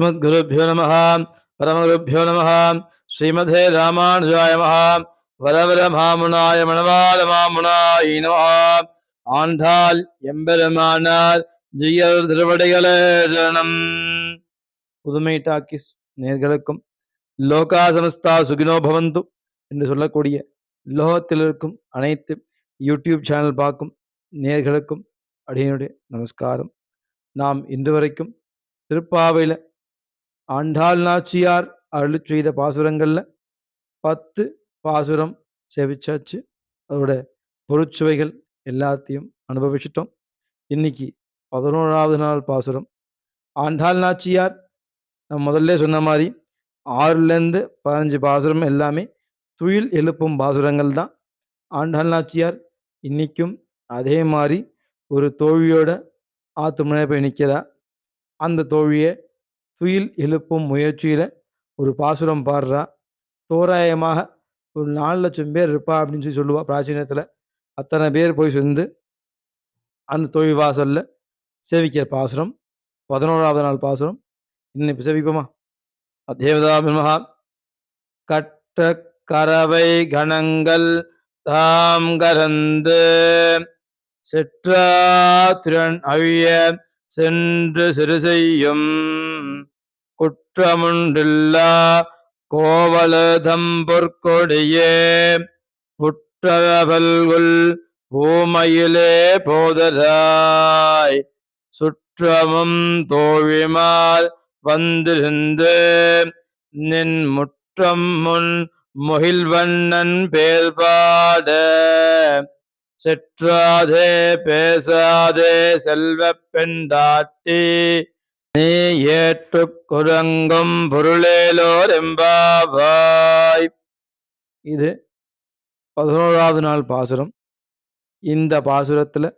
അസ്മദ്ഗുരുഭ്യോ നമ പരമഗുരുഭ്യോ നമ ശ്രീമധേ രാമാനുജായ മഹ വരവര മാമുണായ മണവാല മാമുണായി നമ ആണ്ടാൽ എമ്പെരുമാനാൽ ஜீயர் திருவடிகளே ஜனம் புதுமை டாக்கிஸ் நேர்களுக்கும் லோகா சமஸ்தா சுகினோ பவந்து என்று சொல்லக்கூடிய லோகத்தில் இருக்கும் அனைத்து யூடியூப் சேனல் பார்க்கும் நேர்களுக்கும் அடியனுடைய நமஸ்காரம் நாம் இன்று வரைக்கும் திருப்பாவையில் ஆண்டாள் நாச்சியார் அருள் செய்த பாசுரங்களில் பத்து பாசுரம் செவிச்சாச்சு. அதோட பொருட்சுவைகள் எல்லாத்தையும் அனுபவிச்சிட்டோம். இன்னைக்கு பதினோராவது நாள் பாசுரம். ஆண்டாள் நாச்சியார் நம்ம முதல்ல சொன்ன மாதிரி ஆறுலேருந்து பதினஞ்சு பாசுரம் எல்லாமே துயில் எழுப்பும் பாசுரங்கள் தான். ஆண்டாள் நாச்சியார் இன்னைக்கும் அதே மாதிரி ஒரு தோழியோட ஆத்து முனைப்பை போய் நிற்கிறா அந்த தோழியை துயில் எழுப்பும் முயற்சியில் ஒரு பாசுரம் பாடுறா. தோராயமாக ஒரு நாலு லட்சம் பேர் இருப்பா அப்படின்னு சொல்லி சொல்லுவாள் பிராச்சீனத்தில். அத்தனை பேர் போய் சேர்ந்து அந்த தொழில் வாசலில் சேவிக்கிற பாசுரம் பதினோராவது நாள் பாசுரம். இன்னும் இப்போ சேவிப்போமா தேவதாபிமகா கட்ட கரவை கணங்கள் தாம் கரந்து செற்றா திறன் அழிய சென்று சிறு செய்யும். குற்றமுண்டில்லா கோவலதம் பொற்கொடியே புற்றவல்குல் பூமையிலே போதராய் சுற்றமும் தோழிமால் வந்திருந்து நின் முற்றம் முன் முகில்வண்ணன் பேர்பாட செற்றாதே பேசாதே செல்வ பெண்டாட்டி நீ ஏற்று குரங்கும் பொருளேலோர் எம்பாவாய் இது பதினோராவது நாள் பாசுரம். இந்த பாசுரத்தில்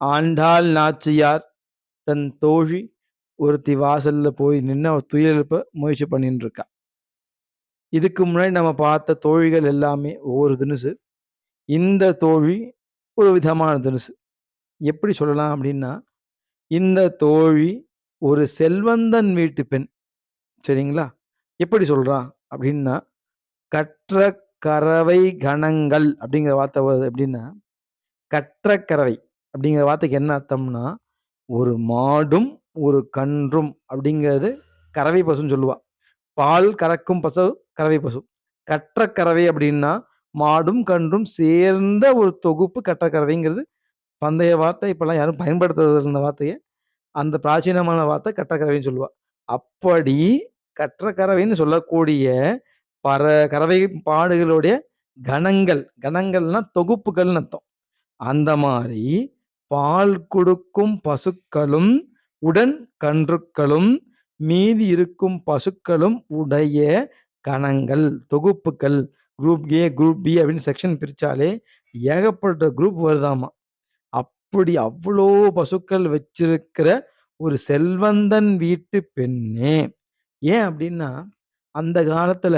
ஆண்டாள் நாச்சியார் தன் தோழி ஒருத்தி வாசல்ல போய் நின்று ஒரு துயில் முயற்சி பண்ணிட்டு இருக்கா இதுக்கு முன்னாடி நம்ம பார்த்த தோழிகள் எல்லாமே ஒவ்வொரு தினுசு இந்த தோழி ஒரு விதமான தினுசு. எப்படி சொல்லலாம் அப்படின்னா இந்த தோழி ஒரு செல்வந்தன் வீட்டு பெண். சரிங்களா? எப்படி சொல்றான் அப்படின்னா கற்ற கறவை கணங்கள் அப்படிங்கிற வார்த்தை வருது எப்படின்னா கற்ற கறவை அப்படிங்கிற வார்த்தைக்கு என்ன அர்த்தம்னா ஒரு மாடும் ஒரு கன்றும் அப்படிங்கிறது கறவை பசுன்னு சொல்லுவா. பால் கறக்கும் பசு கறவை பசு. கற்ற கறவை அப்படின்னா மாடும் கன்றும் சேர்ந்த ஒரு தொகுப்பு கற்ற கறவைங்கிறது பந்தய வார்த்தை. இப்போல்லாம் யாரும் பயன்படுத்துறது இருந்த வார்த்தையை. அந்த பிராச்சீனமான வார்த்தை கற்றக்கறவைன்னு சொல்லுவா. அப்படி கற்றக்கறவைன்னு சொல்லக்கூடிய பற கறவை பாடுகளுடைய கணங்கள் கணங்கள்னா தொகுப்புகள்னு அர்த்தம். அந்த மாதிரி பால் கொடுக்கும் பசுக்களும் உடன் கன்றுக்களும் மீதி இருக்கும் பசுக்களும் உடைய கணங்கள் தொகுப்புகள் குரூப் ஏ குரூப் பி அப்படின்னு செக்ஷன் பிரிச்சாலே ஏகப்பட்ட குரூப் வருதாமா? அப்படி அவ்வளோ பசுக்கள் வச்சிருக்கிற ஒரு செல்வந்தன் வீட்டு பெண்ணே. ஏன் அப்படின்னா அந்த காலத்துல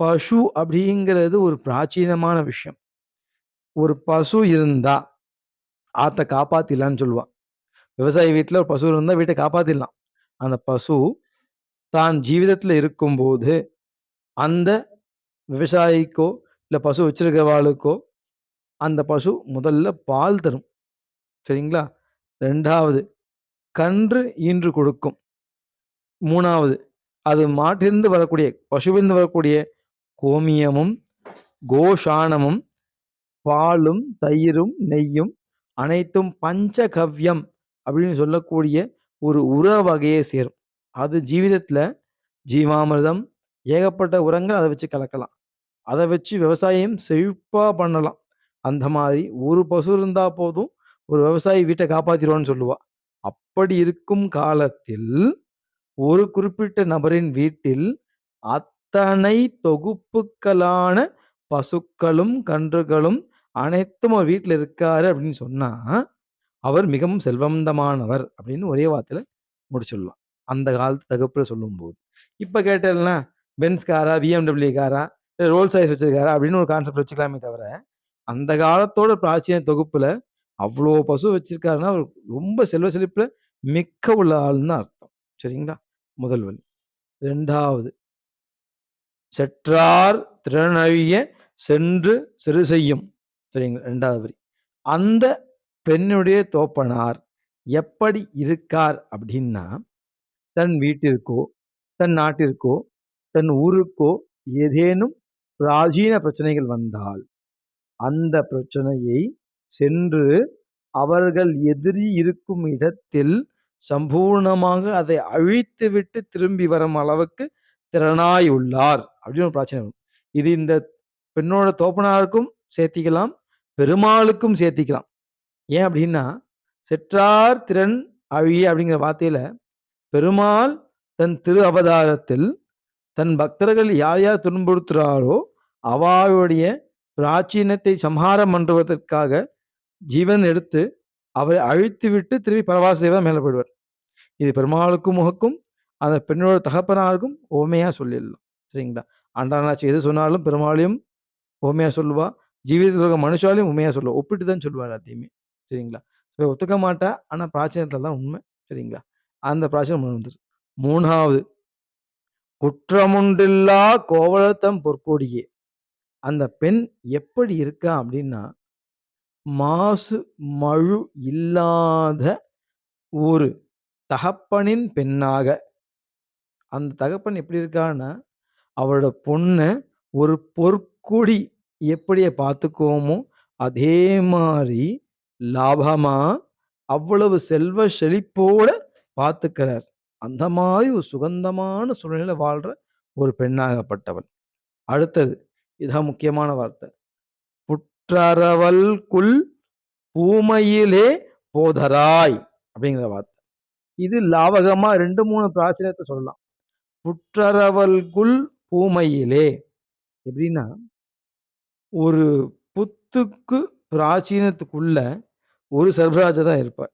பசு அப்படிங்கிறது ஒரு பிராச்சீனமான விஷயம். ஒரு பசு இருந்தா ஆத்த காப்பாத்திடலான்னு சொல்லுவான். விவசாயி வீட்டில் ஒரு பசு இருந்தால் வீட்டை காப்பாத்திடலாம். அந்த பசு தான் ஜீவிதத்தில் இருக்கும்போது அந்த விவசாயிக்கோ இல்லை பசு வச்சிருக்கிறவாளுக்கோ, அந்த பசு முதல்ல பால் தரும். சரிங்களா? ரெண்டாவது கன்று ஈன்று கொடுக்கும். மூணாவது அது மாட்டிலிருந்து வரக்கூடிய பசுவிலிருந்து வரக்கூடிய கோமியமும் கோஷானமும் பாலும் தயிரும் நெய்யும் அனைத்தும் பஞ்சகவ்யம் அப்படின்னு சொல்லக்கூடிய ஒரு உர வகையை சேரும். அது ஜீவிதத்தில் ஜீவாமிர்தம் ஏகப்பட்ட உரங்கள் அதை வச்சு கலக்கலாம். அதை வச்சு விவசாயம் செழிப்பாக பண்ணலாம். அந்த மாதிரி ஒரு பசு இருந்தால் போதும் ஒரு விவசாயி வீட்டை காப்பாத்திடுவான்னு சொல்லுவா. அப்படி இருக்கும் காலத்தில் ஒரு குறிப்பிட்ட நபரின் வீட்டில் அத்தனை தொகுப்புக்களான பசுக்களும் கன்றுகளும் அனைத்தும் ஒரு வீட்டில் இருக்காரு அப்படின்னு சொன்னா அவர் மிகவும் செல்வந்தமானவர் அப்படின்னு ஒரே வார்த்தையில முடிச்சிடலாம் அந்த காலத்து தகுப்பில் சொல்லும்போது. இப்ப கேட்டேன்னா பென்ஸ் காரா பிஎம்டபிள்யூ காரா இல்லை ரோல்ஸ் ராய்ஸ் வச்சிருக்காரா அப்படின்னு ஒரு கான்செப்ட் வச்சுக்கலாமே தவிர அந்த காலத்தோட பிராச்சீன தொகுப்புல அவ்வளோ பசு வச்சிருக்காருன்னா அவர் ரொம்ப செல்வ செழிப்பில் மிக்க உள்ள ஆள்னு அர்த்தம். சரிங்களா? முதல் வழி ரெண்டாவது. செற்றார் திறனழிய சென்று சிறு செய்யும். சரிங்களா? ரெண்டாவது வரி. அந்த பெண்ணுடைய தோப்பனார் எப்படி இருக்கார் அப்படின்னா தன் வீட்டிற்கோ தன் நாட்டிற்கோ தன் ஊருக்கோ ஏதேனும் பிராச்சீன பிரச்சனைகள் வந்தால் அந்த பிரச்சனையை சென்று அவர்கள் எதிரி இருக்கும் இடத்தில் சம்பூர்ணமாக அதை அழித்துவிட்டு திரும்பி வரும் அளவுக்கு திறனாய் உள்ளார். அப்படின்னு ஒரு பிரச்சனை இது இந்த பெண்ணோட தோப்பனாருக்கும் சேர்த்திக்கலாம் பெருமாளுக்கும் சேர்த்திக்கலாம். ஏன் அப்படின்னா செற்றார் திறன் அழிய அப்படிங்கிற வார்த்தையில பெருமாள் தன் திரு அவதாரத்தில் தன் பக்தர்கள் யார் யார் துன்புறுத்துறாரோ அவளுடைய பிராச்சீனத்தை சம்ஹாரம் பண்ணுவதற்காக ஜீவன் எடுத்து அவரை அழித்து விட்டு திருப்பி பரவாச மேலே போயிடுவார். இது பெருமாளுக்கும் முகக்கும் அந்த பெண்ணோட தகப்பனாருக்கும் ஓமையா சொல்லிடலாம். சரிங்களா? ஆண்டானாச்சு எது சொன்னாலும் பெருமாளையும் ஓமையா சொல்லுவா. ஜீவிதத்தில் இருக்க மனுஷாலையும் உண்மையாக சொல்லுவா. ஒப்பிட்டு தான் சொல்லுவார் எல்லாத்தையுமே. சரிங்களா? ஸோ ஒத்துக்க மாட்டா. ஆனால் பிராச்சீனத்தில் தான் உண்மை. சரிங்களா? அந்த பிராச்சீனம் வந்துரு. மூணாவது குற்றமுண்டில்லா கோவலத்தம் பொற்கொடியே. அந்த பெண் எப்படி இருக்கா அப்படின்னா மாசு மழு இல்லாத ஒரு தகப்பனின் பெண்ணாக. அந்த தகப்பன் எப்படி இருக்கான்னா அவரோட பொண்ணை ஒரு பொற்கொடி எப்படிய பார்த்துக்குவோமோ அதே மாதிரி லாபமா அவ்வளவு செல்வ செழிப்போட பார்த்துக்கிறார். அந்த மாதிரி ஒரு சுகந்தமான சூழ்நிலையில வாழ்ற ஒரு பெண்ணாகப்பட்டவன். அடுத்தது இதான் முக்கியமான வார்த்தை. புற்றரவல் குல் பூமையிலே போதராய் அப்படிங்கிற வார்த்தை. இது லாவகமா ரெண்டு மூணு பிராச்சீனத்தை சொல்லலாம். புற்றரவல் குல் பூமையிலே எப்படின்னா ஒரு புத்துக்கு பிராச்சீனத்துக்குள்ள ஒரு சர்வராஜா தான் இருப்பார்.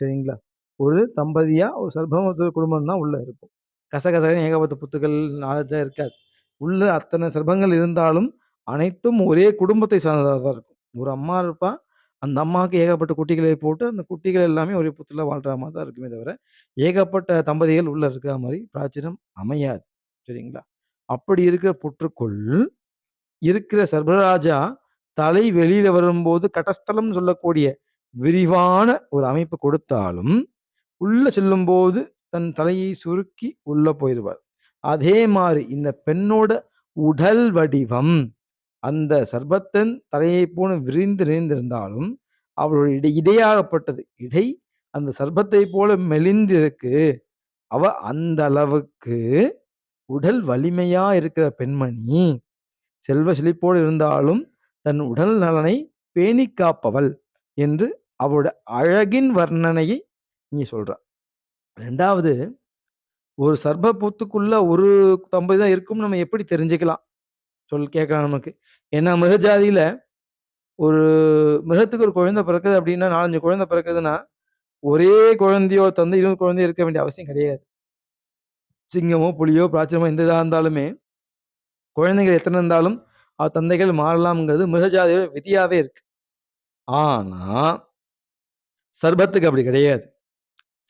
சரிங்களா? ஒரு தம்பதியா ஒரு சர்பமத்து குடும்பம் தான் உள்ள இருக்கும். கசகசகன் ஏகபத்த புத்துக்கள் நாலேஜா இருக்காது. உள்ள அத்தனை சர்பங்கள் இருந்தாலும் அனைத்தும் ஒரே குடும்பத்தை சார்ந்ததாக தான் இருக்கும். ஒரு அம்மா இருப்பா அந்த அம்மாவுக்கு ஏகப்பட்ட குட்டிகளை போட்டு அந்த குட்டிகள் எல்லாமே ஒரே புத்துல வாழ்ற மாதிரி தான் இருக்குமே தவிர ஏகப்பட்ட தம்பதிகள் உள்ள இருக்கிற மாதிரி பிராச்சீனம் அமையாது. சரிங்களா? அப்படி இருக்கிற புற்றுக்குள் இருக்கிற சர்வராஜா தலை வெளியில வரும்போது கடஸ்தலம் சொல்லக்கூடிய விரிவான ஒரு அமைப்பு கொடுத்தாலும் உள்ள செல்லும்போது தன் தலையை சுருக்கி உள்ள போயிடுவார். அதே மாதிரி இந்த பெண்ணோட உடல் வடிவம் அந்த சர்பத்தன் தலையை போல விரிந்து நிறைந்திருந்தாலும் அவளுடைய இடை இடையாகப்பட்டது. இடை அந்த சர்பத்தை போல மெலிந்திருக்கு. அவ அந்த அளவுக்கு உடல் வலிமையா இருக்கிற பெண்மணி. செல்வ செழிப்போடு இருந்தாலும் தன் உடல் நலனை பேணி காப்பவள் என்று அவளோட அழகின் வர்ணனையை நீ சொல்ற. ரெண்டாவது ஒரு சர்ப்ப பூத்துக்குள்ள ஒரு தம்பதி தான் இருக்கும் நம்ம எப்படி தெரிஞ்சுக்கலாம்? சொல் கேட்கலாம் நமக்கு. ஏன்னா மிருகஜாதியில் ஒரு மிருகத்துக்கு ஒரு குழந்தை பிறக்குது அப்படின்னா நாலஞ்சு குழந்தை பிறக்குதுன்னா ஒரே குழந்தையோ தந்தை இருபது குழந்தையோ இருக்க வேண்டிய அவசியம் கிடையாது. சிங்கமோ புலியோ பிராச்சனமோ எந்த இதாக இருந்தாலுமே குழந்தைகள் எத்தனை இருந்தாலும் அவ தந்தைகள் மாறலாம்ங்கிறது மிருகஜாதியோட விதியாவே இருக்கு. ஆனா சர்பத்துக்கு அப்படி கிடையாது.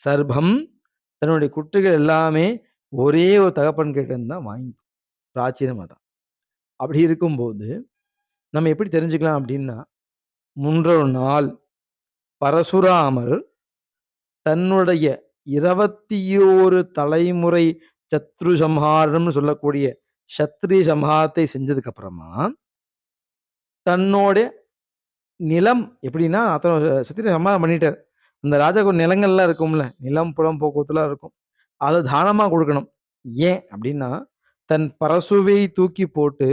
சர்பம் தன்னுடைய குட்டிகள் எல்லாமே ஒரே ஒரு தகப்பன் கிட்ட இருந்து வாங்கிக்கும். பிராச்சீனமாக தான். அப்படி இருக்கும்போது நம்ம எப்படி தெரிஞ்சுக்கலாம் அப்படின்னா முன்றொரு நாள் பரசுராமர் தன்னுடைய இருபத்தி ஓரு தலைமுறை சத்ரு சம்ஹாரம்னு சொல்லக்கூடிய சத்ரி சம்ஹாரத்தை செஞ்சதுக்கு அப்புறமா தன்னோட நிலம் எப்படின்னா அத்தனை சத்திரி சம்ஹாரம் பண்ணிட்டார். அந்த ராஜாக்கு நிலங்கள்லாம் இருக்கும்ல நிலம் புலம் போக்குவரத்துலாம் இருக்கும். அதை தானமாக கொடுக்கணும். ஏன் அப்படின்னா தன் பரசுவை தூக்கி போட்டு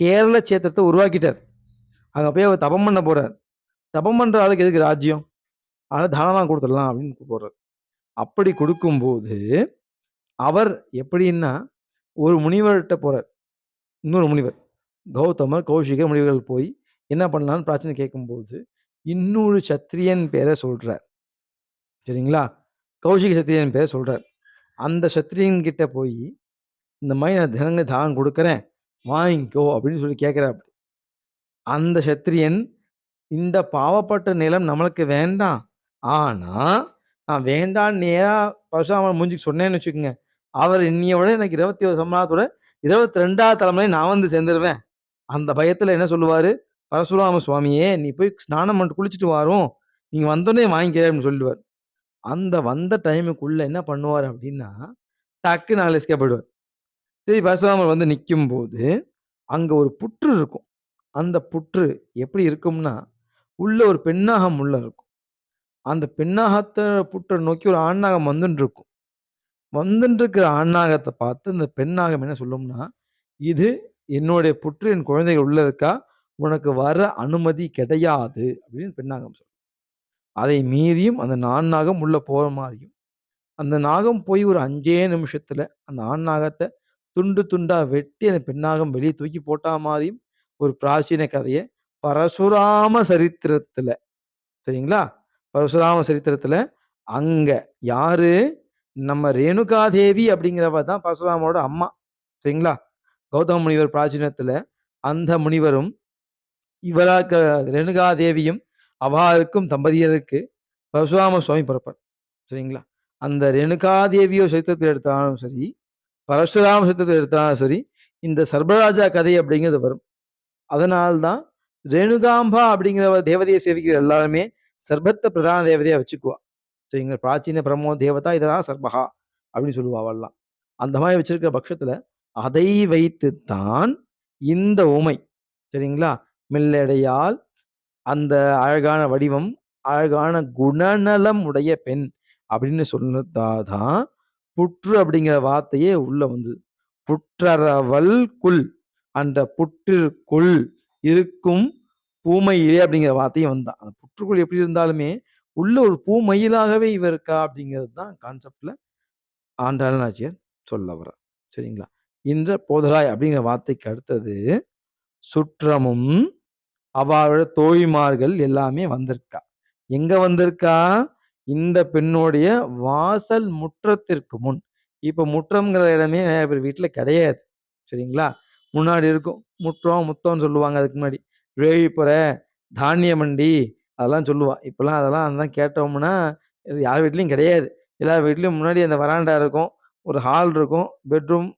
கேரள சேத்திரத்தை உருவாக்கிட்டார். அங்கே போய் அவர் தபம் பண்ண போறார். தபம் பண்ற ஆளுக்கு எதுக்கு ராஜ்யம்? அதனால தானமாக கொடுத்துடலாம் அப்படின்னு போடுறார் அப்படி கொடுக்கும்போது அவர் எப்படின்னா ஒரு முனிவர்கிட்ட போறார். இன்னொரு முனிவர் கௌதமர் கௌஷிக முனிவர்கள் போய் என்ன பண்ணலாம்னு பிரச்சனை கேட்கும்போது இன்னொரு சத்திரியன் பேரை சொல்றார். சரிங்களா? கௌஷிக சத்திரியன் பேரை சொல்றார். அந்த சத்திரியன் கிட்ட போய் இந்த மாதிரி நான் தினங்க தானம் கொடுக்குறேன். வாங்கிக்கோ அப்படின்னு சொல்லி கேட்குறாரு அந்த சத்திரியன் இந்த பாவப்பட்ட நிலம் நம்மளுக்கு வேண்டாம். ஆனால் நான் வேண்டான்னு நேராக பரசுராமன் மூஞ்சிக்கு சொன்னேன்னு வச்சுக்கோங்க, அவர் இன்னைய விட எனக்கு 21 சம்பளத்தோட 22வது தலைமுறை நான் வந்து சேர்ந்துருவேன். அந்த பயத்தில் என்ன சொல்லுவார்? "பரசுராம சுவாமியே, நீ போய் ஸ்நானம் பண்ணிட்டு குளிச்சுட்டு வரும் நீங்கள் வந்தோடனே வாங்கிக்க" அப்படின்னு சொல்லுவார். அந்த வந்த டைமுக்குள்ள என்ன பண்ணுவார் அப்படின்னா, டக்குன்னு நான் எஸ்கேப் போயிடுவார் சரி பரசுராமர் வந்து நிக்கும்போது, அங்க ஒரு புற்று இருக்கும். அந்த புற்று எப்படி இருக்கும்னா, உள்ள ஒரு பெண்ணாகம் உள்ள இருக்கும். அந்த பெண்ணாகத்த புற்ற நோக்கி ஒரு ஆண்நாகம் வந்துன்னு இருக்கும். வந்துன்னு பார்த்து இந்த பெண்ணாகம் என்ன சொல்லும்னா, "இது என்னுடைய புற்று என் குழந்தைகள் உள்ள இருக்கா. உனக்கு வர அனுமதி கிடையாது" அப்படின்னு பெண்ணாகம் சொல்லும். அதை மீறியும் அந்த ஆண் நாகம் உள்ள போற மாரியும், அந்த நாகம் போய் ஒரு 5ஏ நிமிஷத்துல அந்த ஆண் நாகத்த துண்டு துண்டா வெட்டி அந்த பெண்ணாகம் வெளியே தூக்கி போட்டா மாதிரியும் ஒரு பிராச்சீன கதையை பரசுராம சரித்திரத்துல சரிங்களா? பரசுராம சரித்திரத்துல அங்க யாரு? நம்ம ரேணுகாதேவி அப்படிங்கிறவ தான் பரசுராமோட அம்மா. சரிங்களா? கௌதம முனிவர் பிராச்சீனத்துல அந்த முனிவரும், இவரா க ரேணுகாதேவியும் அவாளுக்கும் தம்பதியருக்கு பரசுராம சுவாமி பிறப்பார். சரிங்களா? அந்த ரேணுகாதேவியோ சரித்திரத்தில் எடுத்தாலும் சரி, பரசுராம சுத்தத்தை எடுத்தாலும் சரி, இந்த சர்பராஜா கதை அப்படிங்கிறது வரும். அதனால்தான் ரேணுகாம்பா அப்படிங்கிற தேவதையை சேவிக்கிற எல்லாருமே சர்பத்தை பிரதான தேவதையாக வச்சுக்குவா. சரிங்களா? பிராச்சீன பிரம்மோ தேவதா இதெல்லாம் சர்பஹா அப்படின்னு சொல்லுவா அவள்லாம். அந்த மாதிரி வச்சிருக்கிற பட்சத்தில் அதை வைத்துத்தான் இந்த உமை சரிங்களா? மில்லடையால் அந்த அழகான வடிவம், அழகான குணநலம் உடைய பெண் அப்படின்னு சொன்னதா தான், புற்று அப்படிங்கிற வார்த்தையே உள்ள வந்தது. புற்றரவல் குல் அந்த புற்றிற்குள் இருக்கும் பூமையிலே அப்படிங்கிற வார்த்தையும் வந்தான். அந்த புற்றுக்குள் எப்படி இருந்தாலுமே, உள்ள ஒரு பூமயிலாகவே இவர் இருக்கா அப்படிங்கிறது தான் கான்செப்டில் ஆண்டாள் நாச்சியார் சொல்ல வர சரிங்களா? "இன்ற போதராய்" அப்படிங்கிற வார்த்தைக்கு அடுத்தது, சுற்றமும், அவளோட தோழிமார்கள் எல்லாமே வந்திருக்கா. எங்க வந்திருக்கா? இந்த பெண்ணுடைய வாசல் முற்றத்திற்கு முன். இப்போ முற்றம்ங்கிற இடமே நெறைய பேர் வீட்டில் கிடையாது. சரிங்களா? முன்னாடி இருக்கும். முற்றம், முத்தம்னு சொல்லுவாங்க அதுக்கு முன்னாடி. வேவிப்புற தானிய மண்டி அதெல்லாம் சொல்லுவாள் இப்போல்லாம் அதெல்லாம் அதெல்லாம் கேட்டோம்னா, இது யார் வீட்லேயும் கிடையாது. எல்லார் வீட்லேயும் முன்னாடி அந்த வராண்டா இருக்கும். ஒரு ஹால் இருக்கும். பெட்ரூம்,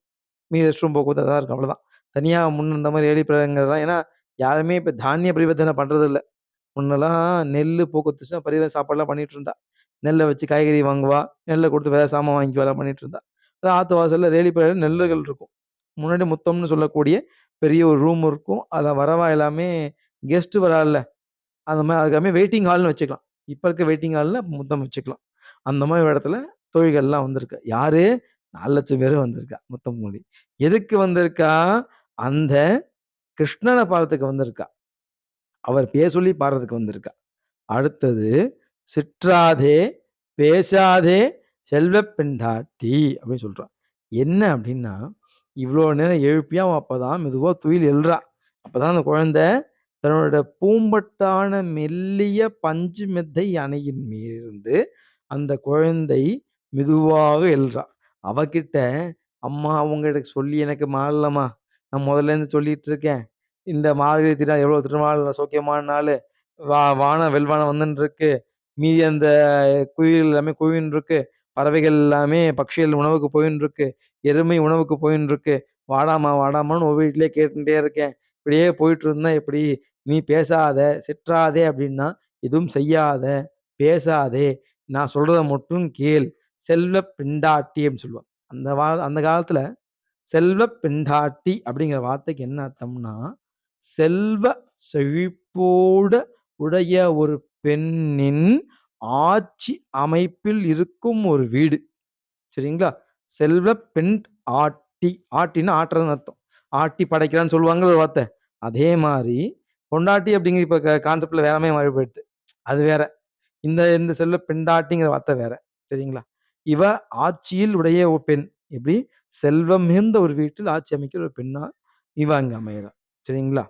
மீ ரெஸ்ட் ரூம் போக்குவரத்து அதான் இருக்கும். அவ்வளோதான். தனியாக முன்ன இந்த மாரி வேலிப்புறங்கிறதெல்லாம் ஏன்னா, யாருமே இப்போ தானிய பரிவர்த்தனை பண்றதில்ல. முன்னெல்லாம் நெல் போக்குவரத்து பரிவர்த்தனை சாப்பாடுலாம் பண்ணிகிட்டு இருந்தா. நெல்லை வச்சு காய்கறி வாங்குவா. நெல்லை கொடுத்து வேற சாமான் வாங்கிக்குவா எல்லாம் பண்ணிட்டு இருந்தா. ஆத்து வாசல்ல வேலிப்புறயில நெல்லுகள் இருக்கும். முன்னாடி முத்தம்னு சொல்லக்கூடிய பெரிய ஒரு ரூம் இருக்கும். அதில் வரவா எல்லாமே கெஸ்ட் வரால்ல, அந்த மாதிரி அதுக்காமே வெயிட்டிங் ஹால்னு வச்சுக்கலாம். இப்போ இருக்க வெயிட்டிங் ஹாலில் முத்தம் வச்சுக்கலாம். அந்த மாதிரி இடத்துல தொழில்கள்லாம் வந்திருக்கா. யாரு? 4,00,000 பேரு வந்திருக்கா. முத்தம் மொழி. எதுக்கு வந்திருக்கா? அந்த கிருஷ்ணனை பாடுறதுக்கு வந்திருக்கா. அவர் பேர் சொல்லி பாடுறதுக்கு வந்திருக்கா. அடுத்தது, "சிற்றாதே, பேசாதே செல்வப்பெண்டாட்டி அப்படின்னு சொல்கிறான் என்ன அப்படின்னா, இவ்வளோ நேரம் எழுப்பியும் அப்போ தான் மெதுவாக துயில் எழுறா அப்போ தான் அந்த குழந்தை தன்னோட பூம்பட்டான மெல்லிய பஞ்சு மெத்தை அணையின் மீது அந்த குழந்தை மெதுவாக எழுறான் அவகிட்ட, "அம்மா உங்ககிட்ட சொல்லி எனக்கு மாறலம்மா. நான் முதல்லேருந்து சொல்லிட்டு இருக்கேன். இந்த மாதிரி திருநாள் எவ்வளோ திருநாள் சௌக்கியமான நாள் வா வானம் வெல்வானம் வந்துன்னு இருக்கு. மீதி அந்த குயில் எல்லாமே குவின்னு இருக்கு. பறவைகள் எல்லாமே பட்சிகள் உணவுக்கு போயின்னு இருக்கு. எருமை உணவுக்கு போயின்னு இருக்கு. வாடாமா வாடாமான்னு ஒவ்வொரு வீட்லயே கேட்டுட்டே இருக்கேன். இப்படியே போயிட்டு இருந்தா எப்படி? நீ பேசாத, சிற்றாதே அப்படின்னா, எதுவும் செய்யாத, பேசாதே, நான் சொல்றத மட்டும் கேள். செல்வ பெண்டாட்டி அப்படின்னு சொல்லுவான் அந்த வா அந்த காலத்துல செல்வ பெண்டாட்டி அப்படிங்கிற வார்த்தைக்கு என்ன அர்த்தம்னா, செல்வ செழிப்போட உடைய ஒரு பெண்ணின் ஆட்சி அமைப்பில் இருக்கும் ஒரு வீடு. சரிங்களா? செல்வப் பெண் ஆட்டி. ஆட்டின்னா ஆட்டுறதுன்னு அர்த்தம். ஆட்டி படைக்கிறான்னு சொல்லுவாங்கல்ல ஒரு வார்த்தை. அதே மாரி பொண்டாட்டி அப்படிங்கிற இப்ப க கான்செப்ட்ல வேற மாரி மாறி போயிடுது. அது வேற. இந்த இந்த செல்வப் பெண்டாட்டிங்கிற வார்த்தை வேற. சரிங்களா? இவ ஆட்சியில் உடைய ஒரு பெண். எப்படி? செல்வம் மிகுந்த ஒரு வீட்டில் ஆட்சி அமைக்கிற ஒரு பெண்ணா இவ அங்க அமையறா. சரிங்களா?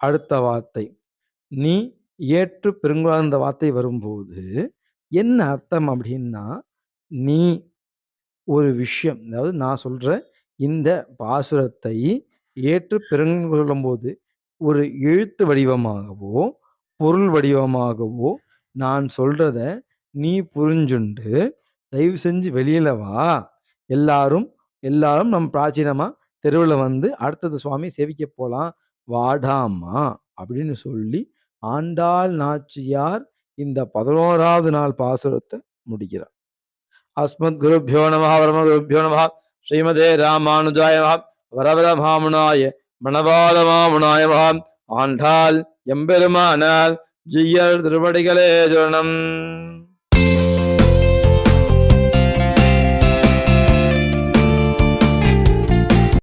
அடுத்த வார்த்தை. "நீ ஏற்று பெருங்குழந்த" வார்த்தை வரும்போது, என்ன அர்த்தம் அப்படின்னா, நீ ஒரு விஷயம், அதாவது நான் சொல்ற இந்த பாசுரத்தை ஏற்று பெருங்கொள்ளும்போது, ஒரு எழுத்து வடிவமாகவோ, பொருள் வடிவமாகவோ நான் சொல்றத நீ புரிஞ்சுண்டு தயவு செஞ்சு வெளியில வா. எல்லாரும் எல்லாரும் நம் பிராச்சீனமா தெருவில் வந்து அடுத்தது சுவாமி சேவிக்க போலாம் வாடாமா அப்படின்னு சொல்லி ஆண்டாள் நாச்சியார் இந்த பதினோராவது நாள் பாசுரத்தை முடிக்கிறார். அஸ்மத் குருபியோ நம பரம குருபியோ நம ஸ்ரீமதே ராமானுஜாய வரவர மாமுனாய மணவாத மாமுனாய ஆண்டாள் எம்பெருமானால் ஜியர் திருவடிகளே ஜரணம்.